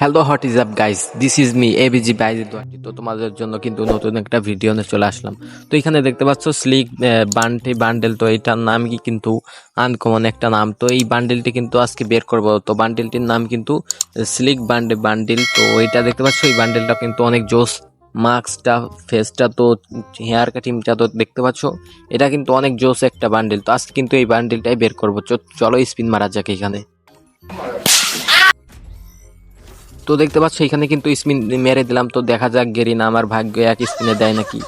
Hello what is up guys this is me ABG বাইজি তো তোমাদের জন্য কিন্তু নতুন একটা ভিডিও নিয়ে চলে আসলাম। তো এখানে দেখতে পাচ্ছ স্লিক বান্টি বান্ডেল তো এটার নাম কি কিন্তু আনকমন একটা নাম। তো এই বান্ডেলটি কিন্তু আজকে বের করব। তো বান্ডেলটির নাম কিন্তু স্লিক বান্ডে বান্ডেল তো এটা দেখতে পাচ্ছ, এই বান্ডেলটা কিন্তু অনেক জোস। মাস্কটা ফেসটা তো হেয়ার কাটিংটা তো দেখতে পাচ্ছ। এটা কিন্তু অনেক জোস একটা বান্ডেল তো আজকে কিন্তু এই বান্ডেলটাই বের করব। চলো স্পিন মারা যাক এখানে। তো দেখতে পাচ্ছ এখানে কিন্তু স্পিন মেরে দিলাম। তো দেখা যাক গেরিনা আমার ভাগ্য এক স্পিনে দেয় নাকি।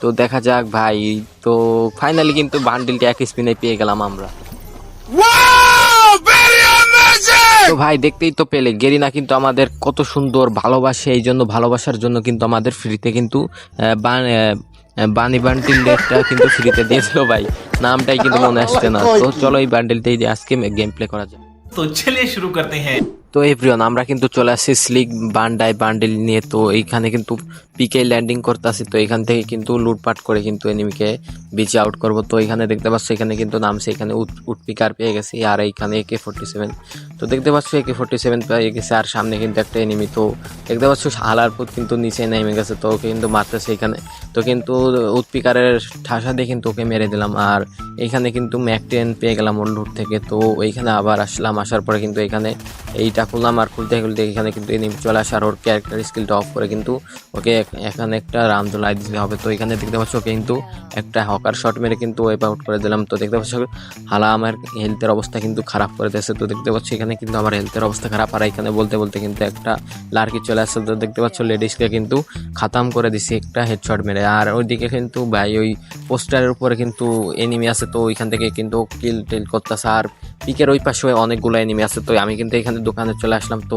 তো দেখা যাক ভাই তো ফাইনালি কিন্তু বান্ডিলটা এক স্পিনে পেয়ে গেলাম আমরা। তো ভাই দেখতেই তো পেলে গেরিনা কিন্তু আমাদের কত সুন্দর ভালোবাসে এই জন্য ভালোবাসার জন্য কিন্তু আমাদের ফ্রিতে কিন্তু বানি বান্ডিল ডেটটা কিন্তু ফ্রিতে দিয়েছিল ভাই। নামটাই কিন্তু মনে আসছে না। তো চলো এই বান্ডিলটাই আজকে গেম প্লে করা যায় তো চলে শুরু করতে হ্যাঁ। তো এভরিওয়ান আমরা কিন্তু চলে আসছি স্লিক বান্ডাই বান্ডিল নিয়ে। তো এইখানে কিন্তু পিকে ল্যান্ডিং করতে আসি তো এখান থেকে কিন্তু লুটপাট করে কিন্তু এনিমিকে বিচে আউট করব। তো এখানে দেখতে পাচ্ছ, এখানে কিন্তু নামছে, এখানে উট উট পিকার পেয়ে গেছি, আর এইখানে একে ফোর্টি সেভেন তো দেখতে পাচ্ছ একে ফোর্টি সেভেন পেয়ে গেছে, আর সামনে কিন্তু একটা এনিমি তো দেখতে পাচ্ছ হালারপুর কিন্তু নিচে নেমে গেছে, তো ওকে কিন্তু মারতেছে এখানে। তো কিন্তু উৎপিকারের ঠাসা দিয়ে কিন্তু ওকে মেরে দিলাম, আর এইখানে কিন্তু ম্যাক টেন পেয়ে গেলাম ওর লুট থেকে। তো এইখানে আবার আসলাম, আসার পরে কিন্তু এখানে এইটা খুললাম, আর খুলতে খুলতে এখানে কিন্তু এনিমি চলে আসার ওর ক্যারেক্টার স্কিলটা অফ করে কিন্তু ওকে এখানে একটা রান তো লাই দিতে হবে। তো এখানে দেখতে পাচ্ছ কিন্তু একটা হকার শট মেরে কিন্তু ওয়েপ আউট করে দিলাম। তো দেখতে পাচ্ছ হালা আমার হেলথের অবস্থা কিন্তু খারাপ করে দিয়েছে। তো দেখতে পাচ্ছ এখানে কিন্তু আমার হেলথের অবস্থা খারাপ। আর এখানে বলতে বলতে কিন্তু একটা লার্কি চলে আসছে। তো দেখতে পাচ্ছ লেডিসকে কিন্তু খাতাম করে দিছি একটা হেডশট মেরে। আর ওইদিকে কিন্তু ভাই ওই পোস্টারের উপরে কিন্তু এনিমি আছে। তো ওইখান থেকে কিন্তু কিল টিল করতেছে। আর পিকের ওই পাশে অনেকগুলো এনিমি আছে। তো আমি কিন্তু এখানে দোকানে চলে আসলাম। তো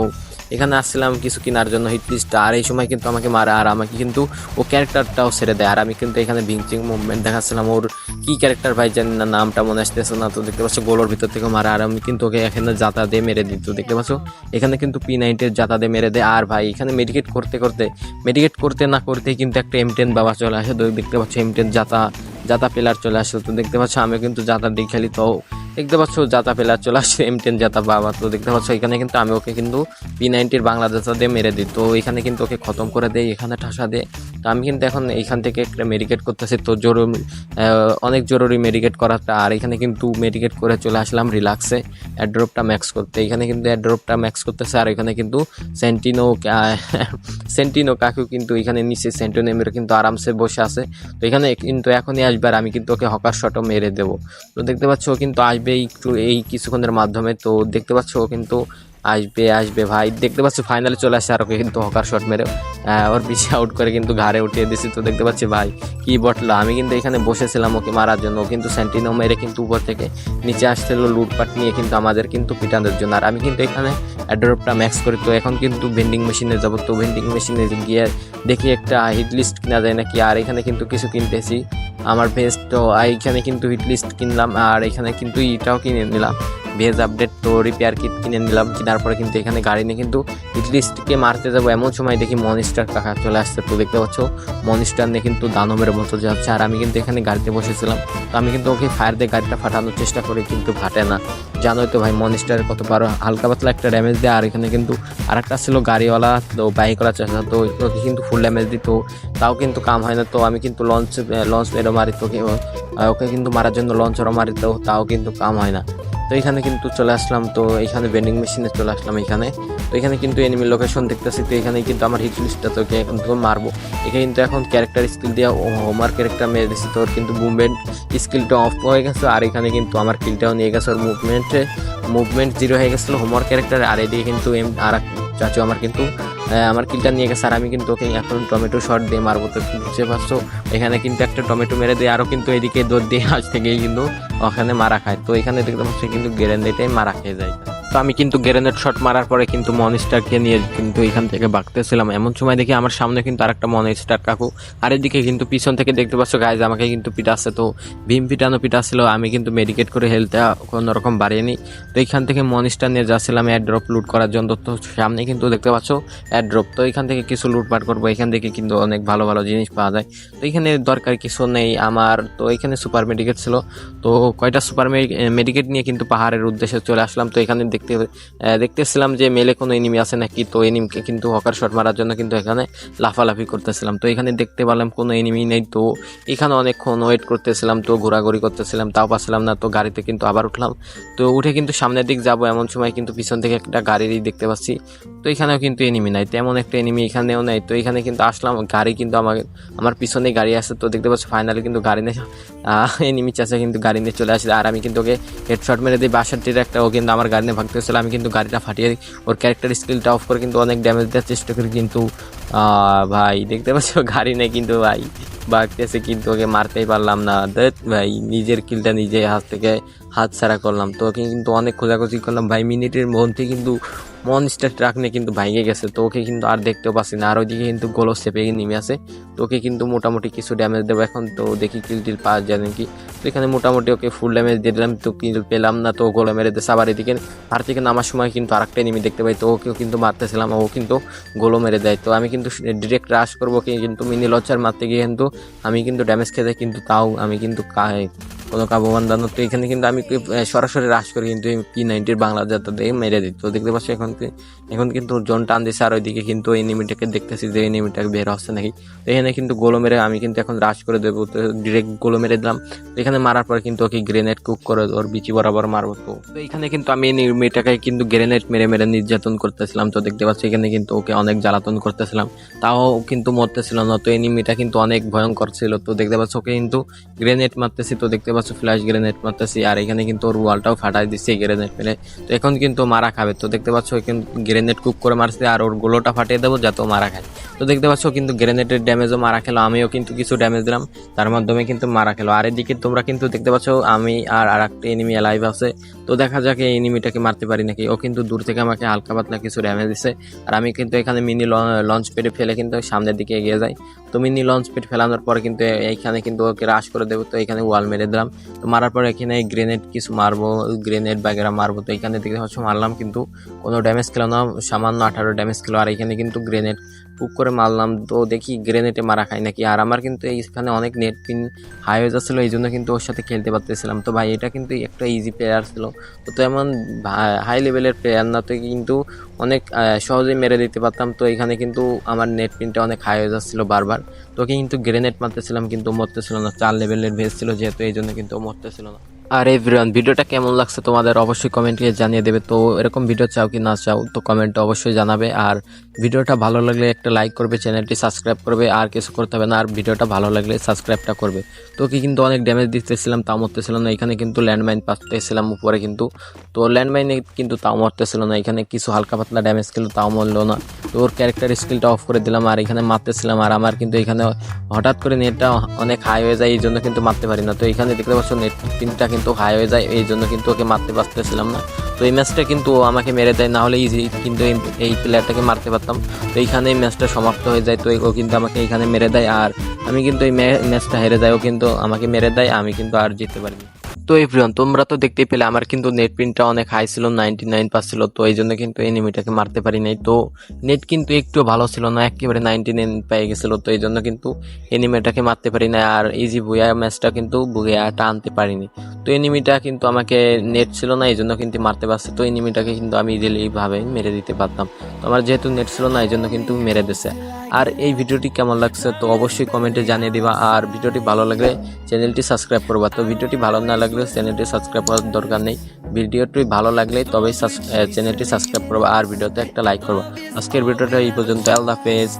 এখানে আসছিলাম কিছু কেনার জন্য হিট লিস্ট আর এই সময় কিন্তু আমাকে মারা, আর আমাকে কিন্তু ও ক্যারেক্টারটাও ছেড়ে দেয়। আর আমি কিন্তু এখানে ভিংচিং মুভমেন্ট দেখাচ্ছিলাম। ওর কী ক্যারেক্টার ভাই জানি না, নামটা মনে আসতেছে না। তো দেখতে পাচ্ছ, গোলোর ভিতর থেকে মারা। আর আমি কিন্তু ওকে এখানে যাতা দিয়ে মেরে দিত দেখতে পাচ্ছ, এখানে কিন্তু পি নাইনটের যাতা দিয়ে মেরে দেয়। আর ভাই, এখানে মেডিকেট করতে করতে মেডিকেট করতে না করতে কিন্তু একটা এম টেন বাবা চলে আসে। দেখতে পাচ্ছ এম টেন যাতা যাতা প্লেয়ার চলে আসে। তো দেখতে পাচ্ছ আমি কিন্তু যাতা দিয়ে খেলি। তো দেখতে পাচ্ছ জাতা পেলার চলে আসছে এম টেন জাতা বাবা। তো দেখতে পাচ্ছ, এখানে কিন্তু আমি ওকে কিন্তু পি নাইনটির জাতা দিয়ে মেরে দিই। তো এখানে কিন্তু ওকে খতম করে দেয় এখানে ঠাসা দেয়। তো আমি কিন্তু এখন এইখান থেকে একটা মেডিকেট করতেছি। তো জরুরি অনেক জরুরি মেডিকেট করাটা আর এখানে কিন্তু মেডিকেট করে চলে আসলাম রিল্যাক্সে অ্যাড্রপটা ম্যাক্স করতে। এখানে কিন্তু অ্যাড্রপটা ম্যাক্স করতেছে আর এখানে কিন্তু সেন্টিনো সেন্টিনো কাকু কিন্তু এখানে নিচে সেন্টিনোমের কিন্তু আরামসে বসে আছে। তো এখানে কিন্তু এখনই আসবে আর আমি কিন্তু ওকে হকার শটও মেরে দেবো। তো দেখতে পাচ্ছ ও কিন্তু আসবে একটু এই কিছুক্ষণের মাধ্যমে। তো দেখতে পাচ্ছ ও কিন্তু আসবে আসবে ভাই। দেখতে পাচ্ছ ফাইনালে চলে আসছে আর ওকে কিন্তু হকার শট মেরে। ওর পিছিয়ে আউট করে কিন্তু ঘাড়ে উঠিয়ে দিছি তো দেখতে পাচ্ছি ভাই, কি বটলো? আমি কিন্তু এখানে বসেছিলাম ওকে মারার জন্য। কিন্তু স্যান্টিনো মেরে কিন্তু উপর থেকে নিচে আসছিল লুটপাট নিয়ে কিন্তু আমাদের কিন্তু পিটানোর জন্য। আর আমি কিন্তু এখানে অ্যাড্রপটা ম্যাক্স করি। তো এখন কিন্তু ভেন্ডিং মেশিনে যাব। তো ভেন্ডিং মেশিনে গিয়ে দেখি একটা হিট লিস্ট কিনা যায় নাকি। আর এখানে কিন্তু কিছু কিনতেছি। আমার ভেজ তো এইখানে কিন্তু হিট লিস্ট কিনলাম। আর এখানে কিন্তু এটাও কিনে নিলাম। ভেজ আপডেট তো রিপেয়ার কিট কিনে নিলাম কেনার পরে কিন্তু এখানে গাড়ি নিয়ে কিন্তু হিট লিস্টকে মারতে যাব। এমন সময় দেখি মনিস্টার কাকা চলে আসছে। তো দেখতে পাচ্ছ মনিস্টার নিয়ে কিন্তু দানবের মতো যাচ্ছে। আর আমি কিন্তু এখানে গাড়িতে বসেছিলাম। তো আমি কিন্তু ওকে ফায়ার দিয়ে গাড়িটা ফাটানোর চেষ্টা করি কিন্তু ফাটে না। জানোই তো ভাই মনিস্টারের কত পারো হালকা পাতলা একটা ড্যামেজ দেয়। আর এখানে কিন্তু আরেকটা ছিল গাড়িওয়ালা তো বাইক করার চেষ্টা তো ওকে কিন্তু ফুল ড্যামেজ দিত। তাও কিন্তু কাম হয় না। তো আমি কিন্তু লঞ্চ লঞ্চ মেরো মারি। আহ, ওকে কিন্তু মারার জন্য লঞ্চরও মারি। তো তাও কিন্তু কাম হয় না। তো এখানে কিন্তু চলে আসলাম, তো এখানে ভেন্ডিং মেশিনে চলে আসলাম এখানে। তো এখানে কিন্তু এনিমি লোকেশন দেখতেছি, তো এখানে কিন্তু আমার হিট লিস্টটা তোকে এখন তো মারবো। এখানে কিন্তু এখন ক্যারেক্টার স্কিল দিয়ে হোমওয়ার্ক ক্যারেক্টার মেরে দিচ্ছি তোর কিন্তু মুভমেন্ট স্কিলটা অফ হয়ে গেছে, আর এখানে কিন্তু আমার কিলটাও নিয়ে গেছে ওর মুভমেন্টে মুভমেন্ট জিরো হয়ে গেছিল হোমওয়ার্ক ক্যারেক্টার আর এদিকে কিন্তু এম আর চাচু আমার কিন্তু আমার কিলটা নিয়ে গেছে, আর আমি কিন্তু ওকে এখন টমেটো শট দিয়ে মারবো, তো বুঝতে পারছ? এখানে কিন্তু একটা টমেটো মেরে দিয়ে আরও কিন্তু এদিকে দৌড় দিয়ে আজ থেকেই কিন্তু ওখানে মারা খায়। তো এখানে দেখতে পাচ্ছি কিন্তু গ্রেনেডেটাই মারা খেয়ে যায়। তো আমি কিন্তু গ্রেনেড শট মারার পরে কিন্তু মনিস্টারকে নিয়ে কিন্তু এখান থেকে বাগতেছিলাম। এমন সময় দেখি আমার সামনে কিন্তু আরেকটা মনিস্টার কাকু। আর এদিকে কিন্তু পিছন থেকে দেখতে পাচ্ছ গাইজ আমাকে কিন্তু পিটাচ্ছে তো ভীম পিটানো পিটাচ্ছিল আমি কিন্তু মেডিকেট করে হেলথটা কোনো রকম বাড়িয়ে তো এখান থেকে মনিস্টার নিয়ে যাচ্ছিলাম অ্যাড্রপ লুট করার জন্য। তো সামনে কিন্তু দেখতে পাচ্ছ অ্যাড্রপ তো এখান থেকে কিছু লুটপাট করব। এখান থেকে কিন্তু অনেক ভালো ভালো জিনিস পাওয়া যায়। তো এখানে দরকার কিছু নেই আমার। তো এখানে সুপার মেডিকেট ছিল। তো কয়টা সুপার মেডিকেট নিয়ে কিন্তু পাহাড়ের উদ্দেশ্যে চলে আসলাম। তো এখানে দেখতে দেখতেছিলাম যে মেলে কোনো এনিমি আছে নাকি, তো এনিমিকে কিন্তু হকার শট মারার জন্য কিন্তু এখানে লাফালাফি করতেছিলাম। তো এখানে দেখতে পেলাম কোনো এনিমি নেই, তো এখানে অনেকক্ষণ ওয়েট করতেছিলাম, তো ঘোরাঘুরি করতেছিলাম, তাও পাচ্ছিলাম না, তো গাড়িতে কিন্তু আবার উঠলাম। তো উঠে কিন্তু সামনের দিক যাব এমন সময় কিন্তু পিছন থেকে একটা গাড়িরই দেখতে পাচ্ছি। তো এখানেও কিন্তু এনিমি নাই, তেমন একটা এনিমি এখানেও নেই। তো এখানে কিন্তু আসলাম, গাড়ি কিন্তু আমার আমার পিছনে গাড়ি আছে, তো দেখতে পাচ্ছি ফাইনালি কিন্তু গাড়ি নিয়ে এনিমি চাষে কিন্তু গাড়ি নিয়ে চলে আসে। আর আমি কিন্তু ওকে হেডশট মেরে দিই, বাসার বাসাটির একটা, ও কিন্তু আমার গাড়ি নিয়ে ভাগতেছিল আমি কিন্তু গাড়িটা ফাটিয়ে। ওর ক্যারেক্টার স্কিলটা অফ করে কিন্তু অনেক ড্যামেজ দেওয়ার চেষ্টা করি, কিন্তু ভাই, দেখতে পাচ্ছ? গাড়ি নেই কিন্তু, ভাই। বাঘতেছে কিন্তু, ওকে মারতেই পারলাম না। দেখ ভাই, নিজের কিলটা নিজে হাত থেকে হাত ছাড়া করলাম। তো কিন্তু অনেক খোঁজাখুঁজি করলাম। ভাই, মিনিটের মধ্যে কিন্তু মনস্টার ট্রাক নিয়ে কিন্তু ভাইগে গেছে। তো ওকে কিন্তু আর দেখতেও পাচ্ছি না। আর ওইদিকে কিন্তু গোলো চেপে নেমে আছে। তো ওকে কিন্তু মোটামুটি কিছু ড্যামেজ দেবো এখন। তো দেখি কিল টিল পাওয়া যায় নাকি। তো এখানে মোটামুটি ওকে ফুল ড্যামেজ দিয়ে দিলাম। তো কিল পেলাম না। তো গোলে মেরে দিয়েছে আবার এদিকে। আর থেকে নামার সময় কিন্তু আরেকটা এনিমি দেখতে পাই। তো ওকেও কিন্তু মারতেছিলাম। ও কিন্তু গোলো মেরে দেয়। তো আমি কিন্তু ডিরেক্ট রাশ করব। কিন্তু মিনি লঞ্চার মারতে গিয়ে কিন্তু আমি কিন্তু ড্যামেজ খেতে কিন্তু তাও আমি কিন্তু কোনো কাবুমান দানো তো এখানে কিন্তু আমি সরাসরি রাশ করি কিন্তু পি নাইনটির বাংলা দিয়ে মেরে দিই। তো দেখতে পাচ্ছি এখন এখন কিন্তু জোন টান দিছে আর ওইদিকে কিন্তু এনিমিটাকে দেখতেছি যে এনিমিটাকে বের হচ্ছে নাকি। তো এখানে কিন্তু গোলো মেরে আমি কিন্তু এখন রাশ করে দেবো, তো ডিরেক্ট গোলো মেরে দিলাম। তো এখানে মারার পরে কিন্তু ওকে গ্রেনেড কুক করে ওর বিচি বরাবর মারবো। তো এখানে কিন্তু আমি এনিমিটাকে কিন্তু গ্রেনেড মেরে মেরে নির্যাতন করতেছিলাম। তো দেখতে পাচ্ছি এখানে কিন্তু ওকে অনেক জ্বালাতন করতেছিলাম। তাও কিন্তু মরতেছিল না, তো এনিমিটা কিন্তু অনেক ভয়ঙ্কর ছিল। তো দেখতে পাচ্ছ ওকে কিন্তু গ্রেনেড মারতেছি, তো দেখতে পাচ্ছ ফ্ল্যাশ গ্রেনেড মারতেছি, আর এখানে কিন্তু ওর ওয়ালটাও ফাটাই দিচ্ছে গ্রেনেড মেরে তো এখন কিন্তু মারা খাবে। তো দেখতে পাচ্ছ কিন্তু গ্রেনেড কুক করে মারছে, আর ওর গোলোটা ফাটিয়ে দেবো যাতে মারা খায়। তো দেখতে পাচ্ছ কিন্তু গ্রেনেডের ড্যামেজও মারা খেলো, আমিও কিন্তু কিছু ড্যামেজ দিলাম, তার মাধ্যমে কিন্তু মারা খেলো। আর এদিকে তোমরা কিন্তু দেখতে পাচ্ছ, আমি আর আর একটা এনিমি অ্যালাইভ আছে। তো দেখা যাক এই এনিমিটাকে মারতে পারি নাকি। ও কিন্তু দূর থেকে আমাকে হালকা পাতলা কিছু ড্যামেজ দিছে। আর আমি কিন্তু এখানে মিনি লঞ্চ পেটে ফেলে কিন্তু সামনের দিকে এগিয়ে যাই। তো মিনি লঞ্চ পেট ফেলানোর পরে কিন্তু এইখানে কিন্তু ওকে রাশ করে দেবো। তো এখানে ওয়াল মেরে দিলাম। তো মারার পর এখানে গ্রেনেড কিছু মারবো গ্রেনেড বাগেরা মারবো। তো এখানে দেখতে পাচ্ছ মারলাম কিন্তু কোনো ড্যামেজ খেলো না। সামান্য আঠারো ড্যামেজ খেলো। আর এখানে কিন্তু গ্রেনেড কুক করে মারলাম। তো দেখি গ্রেনেডে মারা খাই নাকি। আর আমার কিন্তু এইখানে অনেক নেট পিন হাই হয়ে যাচ্ছিল এই জন্য কিন্তু ওর সাথে খেলতে পারতেছিলাম। তো ভাই, এটা কিন্তু একটা ইজি প্লেয়ার ছিল। তো তেমন হাই লেভেলের প্লেয়ার না, তো কিন্তু অনেক সহজেই মেরে দিতে পারতাম। তো এখানে কিন্তু আমার নেট পিনটা অনেক হাই হয়ে যাচ্ছিল বারবার। তোকে কিন্তু গ্রেনেড মারতেছিলাম, কিন্তু মরতেছিল না। চার লেভেলের ভেজ ছিল যেহেতু এই জন্য কিন্তু মরতেছিল না। আর এভরিওয়ান ভিডিওটা কেমন লাগছে তোমাদের অবশ্যই কমেন্টে জানিয়ে দেবে। তো এরকম ভিডিও চাও কি না চাও, তো কমেন্টে অবশ্যই জানাবে। আর ভিডিওটা ভালো লাগলে একটা লাইক করবে চ্যানেলটি সাবস্ক্রাইব করবে, আর কিছু করতে হবে না, আর ভিডিওটা ভালো লাগলে সাবস্ক্রাইবটা করবে। তো কি কিন্তু অনেক ড্যামেজ দিতেছিলাম, তাও মরতেছিলাম না। এখানে কিন্তু ল্যান্ডমাইন পাচ্তেছিলাম উপরে কিন্তু। তো ল্যান্ডমাইনে কিন্তু তাও মরতেছিল না। এখানে কিছু হালকা পাতলা ড্যামেজ খেলো তাও মরলো না। তো ওর ক্যারেক্টার স্কিলটা অফ করে দিলাম, আর এখানে মারতেছিলাম। আর আমার কিন্তু এখানে হঠাৎ করে নেটটা অনেক হাই হয়ে যায়, এই জন্য কিন্তু মারতে পারি না। তো এখানে দেখতে পাচ্ছ নেট পিনটা কিন্তু হাই হয়ে যায়, এই জন্য কিন্তু ওকে মারতে পারতেছিলাম না। তো এই ম্যাচটা কিন্তু আমাকে মেরে দেয় না হলে ইজি কিন্তু এই- এই প্লেয়ারটাকে মারতে পারতাম। তো এইখানে এই ম্যাচটা সমাপ্ত হয়ে যায়, তো ও কিন্তু আমাকে এইখানে মেরে দেয়। আর আমি কিন্তু এই ম্যাচটা হেরে যায় ও কিন্তু আমাকে মেরে দেয়, আমি কিন্তু আর জিততে পারিনি। তো এভরিওয়ান তোমরা তো দেখতেই পেলে, আমার কিন্তু নেট প্রিন্টটা অনেক হাই ছিল নাইনটি নাইন ছিল, তো এই জন্য কিন্তু এনিমিটাকে মারতে পারি নাই। তো নেট কিন্তু একটু ভালো ছিল না, একেবারে নাইনটি নাইন পেয়ে গেছিল, তো এই জন্য কিন্তু এনিমিটাকে মারতে পারি না আর ইজি ভুয়া ম্যাচটা কিন্তু ভুয়াটা আনতে পারিনি। তো এনিমিটা কিন্তু আমাকে নেট ছিল না, এই জন্য কিন্তু মারতে পারছে, তো এনিমিটাকে কিন্তু আমি ইজিলি ভাবে মেরে দিতে পারতাম। তো আমার যেহেতু নেট ছিল না, এই জন্য কিন্তু মেরে দিছে। আর এই ভিডিওটি কেমন লাগছে, তো অবশ্যই কমেন্টে জানিয়ে দিবা, আর ভিডিওটি ভালো লাগলে চ্যানেলটি সাবস্ক্রাইব করবা। তো ভিডিওটি ভালো না লাগলে চ্যানেলটি সাবস্ক্রাইব করার দরকার নেই। ভিডিওটি ভালো লাগলে তবেই চ্যানেলটি সাবস্ক্রাইব করব আর ভিডিওতে একটা লাইক করব। আজকের ভিডিওটা এই পর্যন্ত। আল্লাহ হাফেজ।